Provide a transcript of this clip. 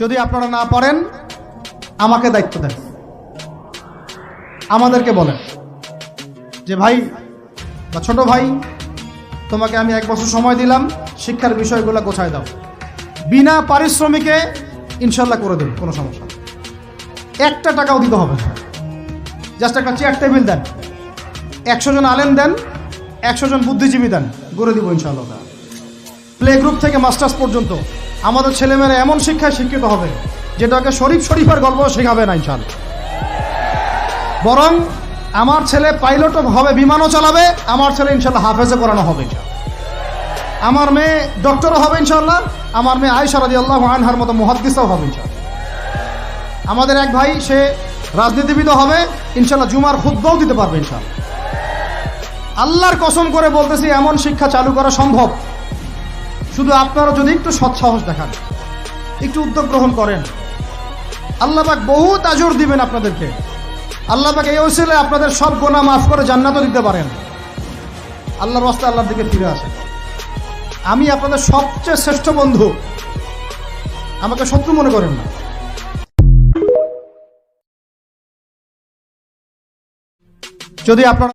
যদি আপনারা না পারেন, আমাকে দায়িত্ব দেন। আমাদেরকে বলেন যে, ভাই বা ছোট ভাই, তোমাকে আমি এক বছর সময় দিলাম, শিক্ষার বিষয়গুলো গোছায় দাও। বিনা পারিশ্রমিকে ইনশাল্লাহ করে দেবে, কোনো সমস্যা একটা টাকাও দিতে হবে না। জাস্ট একটা চেয়ার টেবিল দেন, একশো জন আলেম দেন, একশো জন বুদ্ধিজীবী দেন, গড়ে দিব ইনশাআল্লাহ প্লে গ্রুপ থেকে মাস্টার্স পর্যন্ত আমাদের ছেলেমেয়েরা এমন শিক্ষায় শিক্ষিত হবে, যেটাকে শরীফ শরীফের গল্প শেখাবে না ইনশাআল্লাহ বরং আমার ছেলে পাইলটও হবে, বিমানও চালাবে, আমার ছেলে ইনশাল্লাহ হাফেজে করানো হবে। আমার মেয়ে ডক্টরও হবে ইনশাল্লাহ, আমার মেয়ে আয়সা রাজি আল্লাহ আনহার মতো মুহাদ্দিসাও হবে ইনশাল্লাহ। আমাদের এক ভাই, সে রাজনীতিবিদও হবে, ইনশাল্লাহ জুমার খুদ্বাও দিতে পারবে ইনশাল্লাহ। আল্লাহর কসম করে বলতেছি, এমন শিক্ষা চালু করা সম্ভব। শুধু আপনারা যদি একটু সৎসাহস দেখান, একটু উদ্যোগ গ্রহণ করেন। আল্লাহ পাক বহুত আজর দিবেন আপনাদেরকে। আল্লাহ পাক এই ওসিলে আপনাদের সব গোনা মাফ করে জান্নাতও দিতে পারেন। আল্লাহর রাস্তায় আল্লাহর দিকে ফিরে আসেন। আমি আপনাদের সবচেয়ে শ্রেষ্ঠ বন্ধু। আমাকে শত্রু মনে করেন না। যদি আপনারা